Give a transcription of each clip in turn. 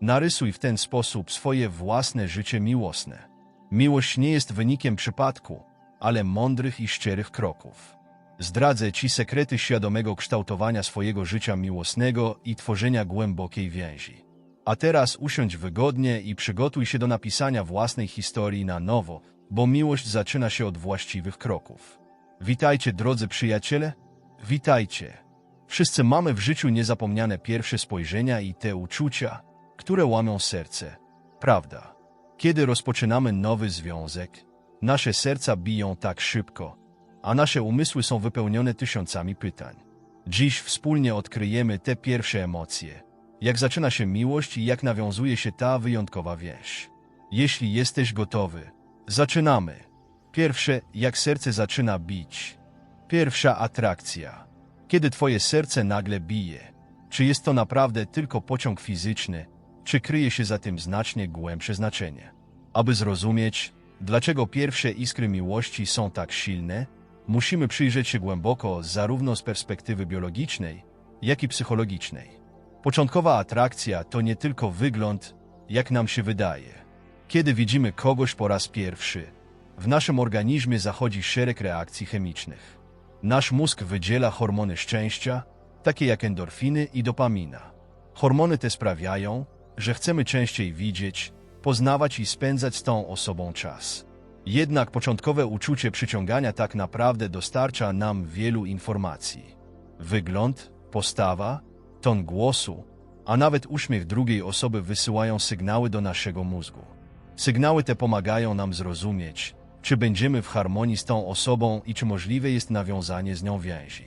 Narysuj w ten sposób swoje własne życie miłosne. Miłość nie jest wynikiem przypadku, ale mądrych i szczerych kroków. Zdradzę Ci sekrety świadomego kształtowania swojego życia miłosnego i tworzenia głębokiej więzi. A teraz usiądź wygodnie i przygotuj się do napisania własnej historii na nowo, bo miłość zaczyna się od właściwych kroków. Witajcie, drodzy przyjaciele. Witajcie. Wszyscy mamy w życiu niezapomniane pierwsze spojrzenia i te uczucia, które łamią serce. Prawda? Kiedy rozpoczynamy nowy związek, nasze serca biją tak szybko, a nasze umysły są wypełnione tysiącami pytań. Dziś wspólnie odkryjemy te pierwsze emocje, jak zaczyna się miłość i jak nawiązuje się ta wyjątkowa więź. Jeśli jesteś gotowy, zaczynamy. Pierwsze, jak serce zaczyna bić. Pierwsza atrakcja. Kiedy twoje serce nagle bije, czy jest to naprawdę tylko pociąg fizyczny, czy kryje się za tym znacznie głębsze znaczenie? Aby zrozumieć, dlaczego pierwsze iskry miłości są tak silne, musimy przyjrzeć się głęboko zarówno z perspektywy biologicznej, jak i psychologicznej. Początkowa atrakcja to nie tylko wygląd, jak nam się wydaje. Kiedy widzimy kogoś po raz pierwszy, w naszym organizmie zachodzi szereg reakcji chemicznych. Nasz mózg wydziela hormony szczęścia, takie jak endorfiny i dopamina. Hormony te sprawiają, że chcemy częściej widzieć, poznawać i spędzać z tą osobą czas. Jednak początkowe uczucie przyciągania tak naprawdę dostarcza nam wielu informacji. Wygląd, postawa, ton głosu, a nawet uśmiech drugiej osoby wysyłają sygnały do naszego mózgu. Sygnały te pomagają nam zrozumieć, czy będziemy w harmonii z tą osobą i czy możliwe jest nawiązanie z nią więzi.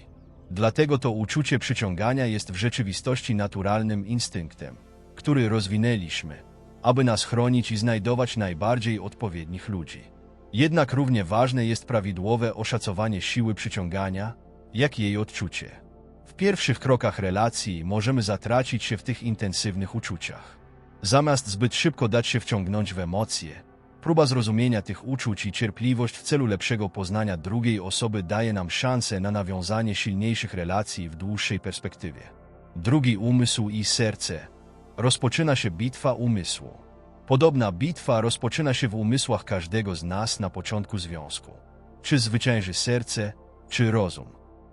Dlatego to uczucie przyciągania jest w rzeczywistości naturalnym instynktem, który rozwinęliśmy, aby nas chronić i znajdować najbardziej odpowiednich ludzi. Jednak równie ważne jest prawidłowe oszacowanie siły przyciągania, jak jej odczucie. W pierwszych krokach relacji możemy zatracić się w tych intensywnych uczuciach. Zamiast zbyt szybko dać się wciągnąć w emocje, próba zrozumienia tych uczuć i cierpliwość w celu lepszego poznania drugiej osoby daje nam szansę na nawiązanie silniejszych relacji w dłuższej perspektywie. Drugi umysł i serce. Rozpoczyna się bitwa umysłu. Podobna bitwa rozpoczyna się w umysłach każdego z nas na początku związku. Czy zwycięży serce, czy rozum?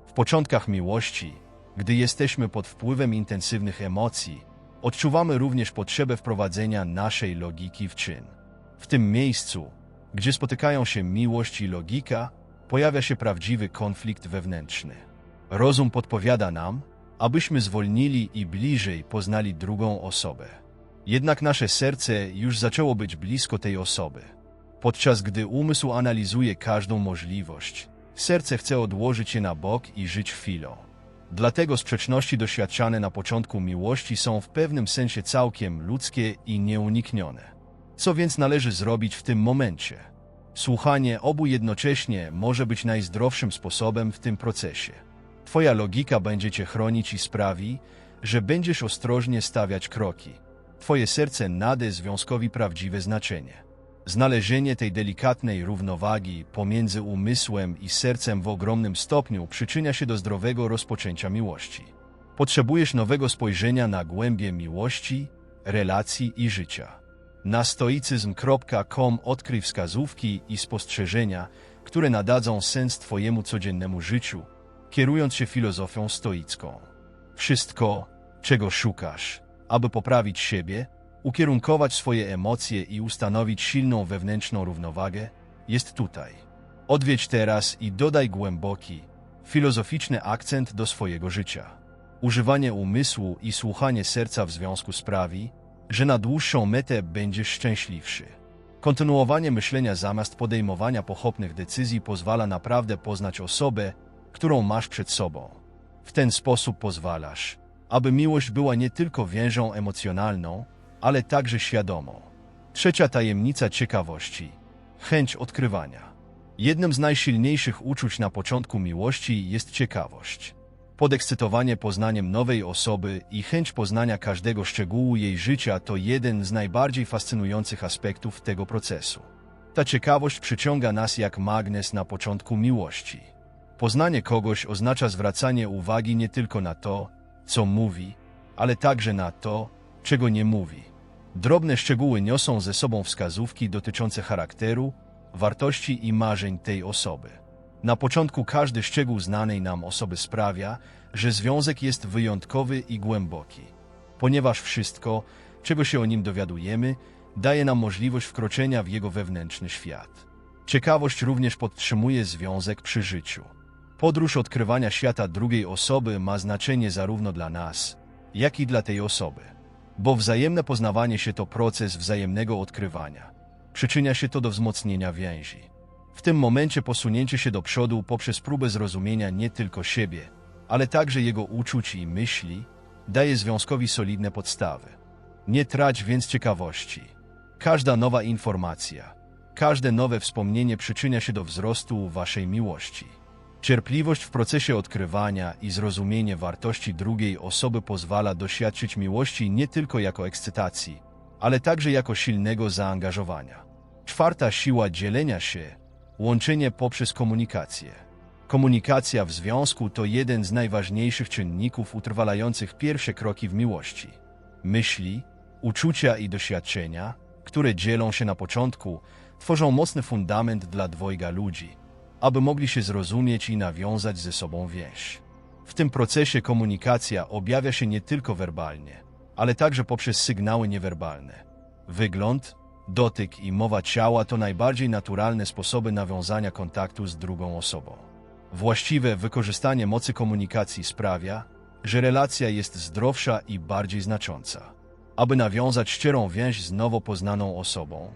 W początkach miłości, gdy jesteśmy pod wpływem intensywnych emocji, odczuwamy również potrzebę wprowadzenia naszej logiki w czyn. W tym miejscu, gdzie spotykają się miłość i logika, pojawia się prawdziwy konflikt wewnętrzny. Rozum podpowiada nam, abyśmy zwolnili i bliżej poznali drugą osobę. Jednak nasze serce już zaczęło być blisko tej osoby. Podczas gdy umysł analizuje każdą możliwość, serce chce odłożyć je na bok i żyć chwilą. Dlatego sprzeczności doświadczane na początku miłości są w pewnym sensie całkiem ludzkie i nieuniknione. Co więc należy zrobić w tym momencie? Słuchanie obu jednocześnie może być najzdrowszym sposobem w tym procesie. Twoja logika będzie cię chronić i sprawi, że będziesz ostrożnie stawiać kroki. Twoje serce nade związkowi prawdziwe znaczenie. Znalezienie tej delikatnej równowagi pomiędzy umysłem i sercem w ogromnym stopniu przyczynia się do zdrowego rozpoczęcia miłości. Potrzebujesz nowego spojrzenia na głębie miłości, relacji i życia. Na stoicyzm.com odkryj wskazówki i spostrzeżenia, które nadadzą sens Twojemu codziennemu życiu, kierując się filozofią stoicką. Wszystko, czego szukasz, aby poprawić siebie, ukierunkować swoje emocje i ustanowić silną wewnętrzną równowagę, jest tutaj. Odwiedź teraz i dodaj głęboki, filozoficzny akcent do swojego życia. Używanie umysłu i słuchanie serca w związku sprawi, że na dłuższą metę będziesz szczęśliwszy. Kontynuowanie myślenia zamiast podejmowania pochopnych decyzji pozwala naprawdę poznać osobę, którą masz przed sobą. W ten sposób pozwalasz, aby miłość była nie tylko więżą emocjonalną, ale także świadomą. Trzecia tajemnica ciekawości chęć odkrywania. Jednym z najsilniejszych uczuć na początku miłości jest ciekawość. Podekscytowanie poznaniem nowej osoby i chęć poznania każdego szczegółu jej życia to jeden z najbardziej fascynujących aspektów tego procesu. Ta ciekawość przyciąga nas jak magnes na początku miłości. Poznanie kogoś oznacza zwracanie uwagi nie tylko na to, co mówi, ale także na to, czego nie mówi. Drobne szczegóły niosą ze sobą wskazówki dotyczące charakteru, wartości i marzeń tej osoby. Na początku każdy szczegół znanej nam osoby sprawia, że związek jest wyjątkowy i głęboki, ponieważ wszystko, czego się o nim dowiadujemy, daje nam możliwość wkroczenia w jego wewnętrzny świat. Ciekawość również podtrzymuje związek przy życiu. Podróż odkrywania świata drugiej osoby ma znaczenie zarówno dla nas, jak i dla tej osoby, bo wzajemne poznawanie się to proces wzajemnego odkrywania. Przyczynia się to do wzmocnienia więzi. W tym momencie posunięcie się do przodu poprzez próbę zrozumienia nie tylko siebie, ale także jego uczuć i myśli, daje związkowi solidne podstawy. Nie trać więc ciekawości. Każda nowa informacja, każde nowe wspomnienie przyczynia się do wzrostu waszej miłości. Cierpliwość w procesie odkrywania i zrozumienie wartości drugiej osoby pozwala doświadczyć miłości nie tylko jako ekscytacji, ale także jako silnego zaangażowania. Czwarta siła dzielenia się łączenie poprzez komunikację. Komunikacja w związku to jeden z najważniejszych czynników utrwalających pierwsze kroki w miłości. Myśli, uczucia i doświadczenia, które dzielą się na początku, tworzą mocny fundament dla dwojga ludzi, aby mogli się zrozumieć i nawiązać ze sobą więź. W tym procesie komunikacja objawia się nie tylko werbalnie, ale także poprzez sygnały niewerbalne. Wygląd, dotyk i mowa ciała to najbardziej naturalne sposoby nawiązania kontaktu z drugą osobą. Właściwe wykorzystanie mocy komunikacji sprawia, że relacja jest zdrowsza i bardziej znacząca. Aby nawiązać szczerą więź z nowo poznaną osobą,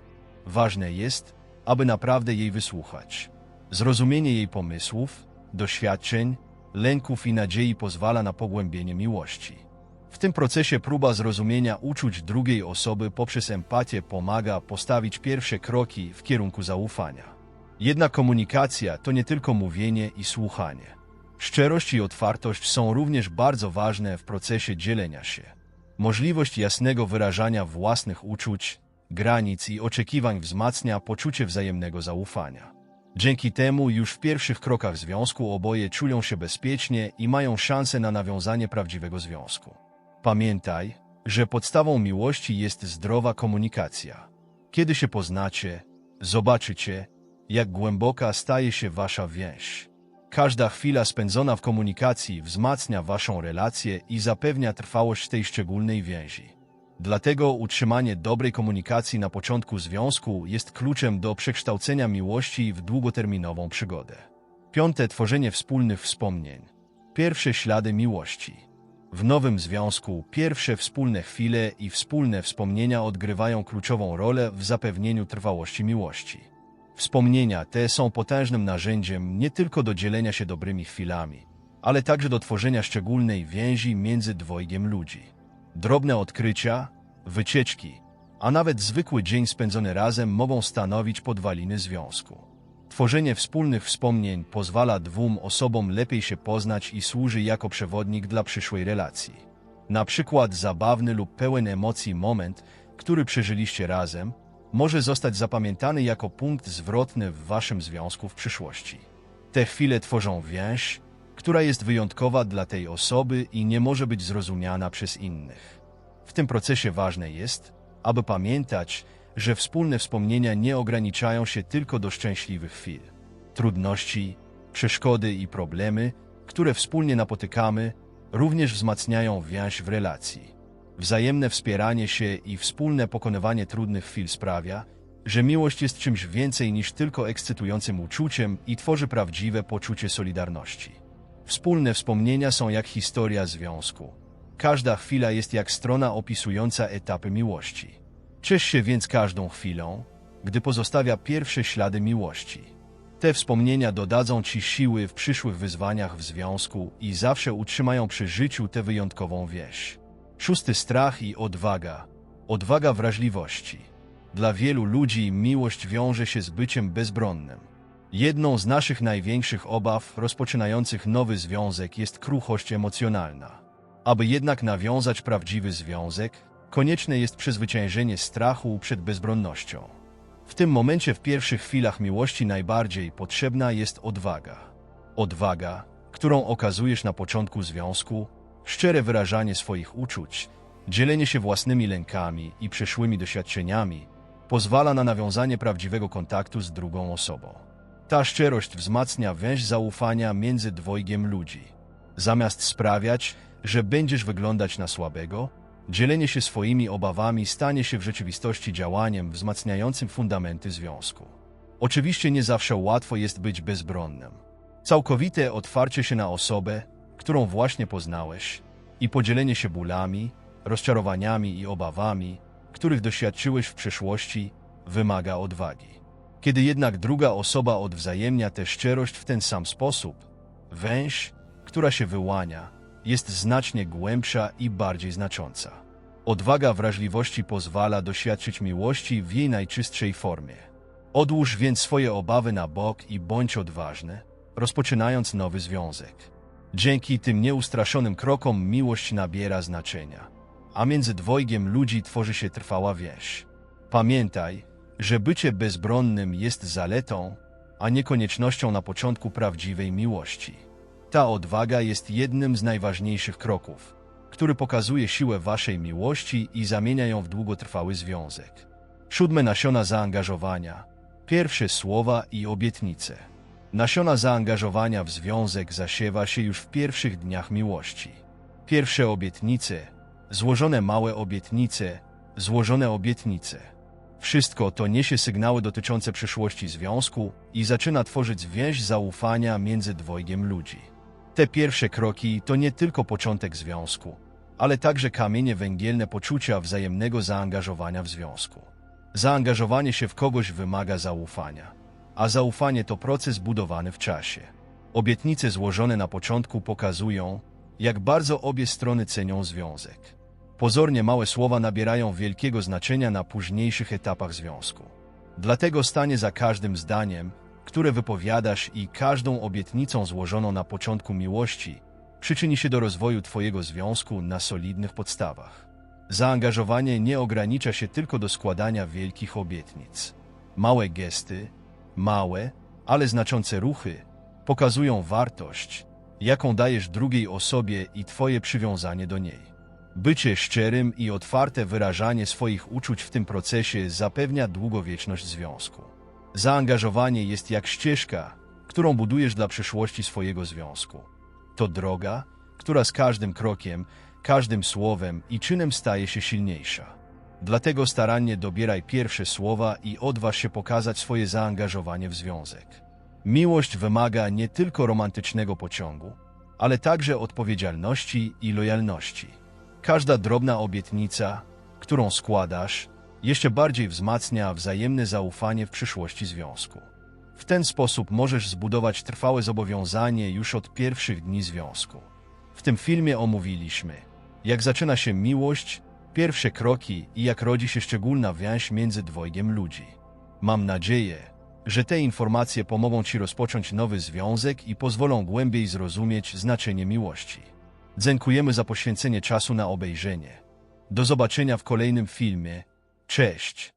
ważne jest, aby naprawdę jej wysłuchać. Zrozumienie jej pomysłów, doświadczeń, lęków i nadziei pozwala na pogłębienie miłości. W tym procesie próba zrozumienia uczuć drugiej osoby poprzez empatię pomaga postawić pierwsze kroki w kierunku zaufania. Jednak komunikacja to nie tylko mówienie i słuchanie. Szczerość i otwartość są również bardzo ważne w procesie dzielenia się. Możliwość jasnego wyrażania własnych uczuć, granic i oczekiwań wzmacnia poczucie wzajemnego zaufania. Dzięki temu już w pierwszych krokach związku oboje czują się bezpiecznie i mają szansę na nawiązanie prawdziwego związku. Pamiętaj, że podstawą miłości jest zdrowa komunikacja. Kiedy się poznacie, zobaczycie, jak głęboka staje się wasza więź. Każda chwila spędzona w komunikacji wzmacnia waszą relację i zapewnia trwałość tej szczególnej więzi. Dlatego utrzymanie dobrej komunikacji na początku związku jest kluczem do przekształcenia miłości w długoterminową przygodę. Piąte tworzenie wspólnych wspomnień. Pierwsze ślady miłości. W nowym związku pierwsze wspólne chwile i wspólne wspomnienia odgrywają kluczową rolę w zapewnieniu trwałości miłości. Wspomnienia te są potężnym narzędziem nie tylko do dzielenia się dobrymi chwilami, ale także do tworzenia szczególnej więzi między dwojgiem ludzi. Drobne odkrycia, wycieczki, a nawet zwykły dzień spędzony razem mogą stanowić podwaliny związku. Tworzenie wspólnych wspomnień pozwala dwóm osobom lepiej się poznać i służy jako przewodnik dla przyszłej relacji. Na przykład zabawny lub pełen emocji moment, który przeżyliście razem, może zostać zapamiętany jako punkt zwrotny w waszym związku w przyszłości. Te chwile tworzą więź, która jest wyjątkowa dla tej osoby i nie może być zrozumiana przez innych. W tym procesie ważne jest, aby pamiętać, że wspólne wspomnienia nie ograniczają się tylko do szczęśliwych chwil. Trudności, przeszkody i problemy, które wspólnie napotykamy, również wzmacniają więź w relacji. Wzajemne wspieranie się i wspólne pokonywanie trudnych chwil sprawia, że miłość jest czymś więcej niż tylko ekscytującym uczuciem i tworzy prawdziwe poczucie solidarności. Wspólne wspomnienia są jak historia związku. Każda chwila jest jak strona opisująca etapy miłości. Ciesz się więc każdą chwilą, gdy pozostawia pierwsze ślady miłości. Te wspomnienia dodadzą Ci siły w przyszłych wyzwaniach w związku i zawsze utrzymają przy życiu tę wyjątkową wieś. Szósty strach i odwaga. Odwaga wrażliwości. Dla wielu ludzi miłość wiąże się z byciem bezbronnym. Jedną z naszych największych obaw rozpoczynających nowy związek jest kruchość emocjonalna. Aby jednak nawiązać prawdziwy związek, konieczne jest przezwyciężenie strachu przed bezbronnością. W tym momencie w pierwszych chwilach miłości najbardziej potrzebna jest odwaga. Odwaga, którą okazujesz na początku związku, szczere wyrażanie swoich uczuć Dzielenie się własnymi lękami i przeszłymi doświadczeniami pozwala na nawiązanie prawdziwego kontaktu z drugą osobą. Ta szczerość wzmacnia więź zaufania między dwojgiem ludzi. Zamiast sprawiać, że będziesz wyglądać na słabego, dzielenie się swoimi obawami stanie się w rzeczywistości działaniem wzmacniającym fundamenty związku. Oczywiście nie zawsze łatwo jest być bezbronnym. Całkowite otwarcie się na osobę, którą właśnie poznałeś, i podzielenie się bólami, rozczarowaniami i obawami, których doświadczyłeś w przeszłości, wymaga odwagi. Kiedy jednak druga osoba odwzajemnia tę szczerość w ten sam sposób, węź, która się wyłania, jest znacznie głębsza i bardziej znacząca. Odwaga wrażliwości pozwala doświadczyć miłości w jej najczystszej formie. Odłóż więc swoje obawy na bok i bądź odważny, rozpoczynając nowy związek. Dzięki tym nieustraszonym krokom miłość nabiera znaczenia, a między dwojgiem ludzi tworzy się trwała więź. Pamiętaj, że bycie bezbronnym jest zaletą, a nie koniecznością na początku prawdziwej miłości. Ta odwaga jest jednym z najważniejszych kroków, który pokazuje siłę waszej miłości i zamienia ją w długotrwały związek. Siódme nasiona zaangażowania. Pierwsze słowa i obietnice. Nasiona zaangażowania w związek zasiewa się już w pierwszych dniach miłości. Pierwsze obietnice, złożone małe obietnice, złożone obietnice. Wszystko to niesie sygnały dotyczące przyszłości związku i zaczyna tworzyć więź zaufania między dwojgiem ludzi. Te pierwsze kroki to nie tylko początek związku, ale także kamienie węgielne poczucia wzajemnego zaangażowania w związku. Zaangażowanie się w kogoś wymaga zaufania, a zaufanie to proces budowany w czasie. Obietnice złożone na początku pokazują, jak bardzo obie strony cenią związek. Pozornie małe słowa nabierają wielkiego znaczenia na późniejszych etapach związku. Dlatego stanie za każdym zdaniem, które wypowiadasz i każdą obietnicą złożoną na początku miłości przyczyni się do rozwoju Twojego związku na solidnych podstawach. Zaangażowanie nie ogranicza się tylko do składania wielkich obietnic. Małe gesty, małe, ale znaczące ruchy pokazują wartość, jaką dajesz drugiej osobie i Twoje przywiązanie do niej. Bycie szczerym i otwarte wyrażanie swoich uczuć w tym procesie zapewnia długowieczność związku. Zaangażowanie jest jak ścieżka, którą budujesz dla przyszłości swojego związku. To droga, która z każdym krokiem, każdym słowem i czynem staje się silniejsza. Dlatego starannie dobieraj pierwsze słowa i odważ się pokazać swoje zaangażowanie w związek. Miłość wymaga nie tylko romantycznego pociągu, ale także odpowiedzialności i lojalności. Każda drobna obietnica, którą składasz, jeszcze bardziej wzmacnia wzajemne zaufanie w przyszłości związku. W ten sposób możesz zbudować trwałe zobowiązanie już od pierwszych dni związku. W tym filmie omówiliśmy, jak zaczyna się miłość, pierwsze kroki i jak rodzi się szczególna więź między dwojgiem ludzi. Mam nadzieję, że te informacje pomogą Ci rozpocząć nowy związek i pozwolą głębiej zrozumieć znaczenie miłości. Dziękujemy za poświęcenie czasu na obejrzenie. Do zobaczenia w kolejnym filmie. Cześć!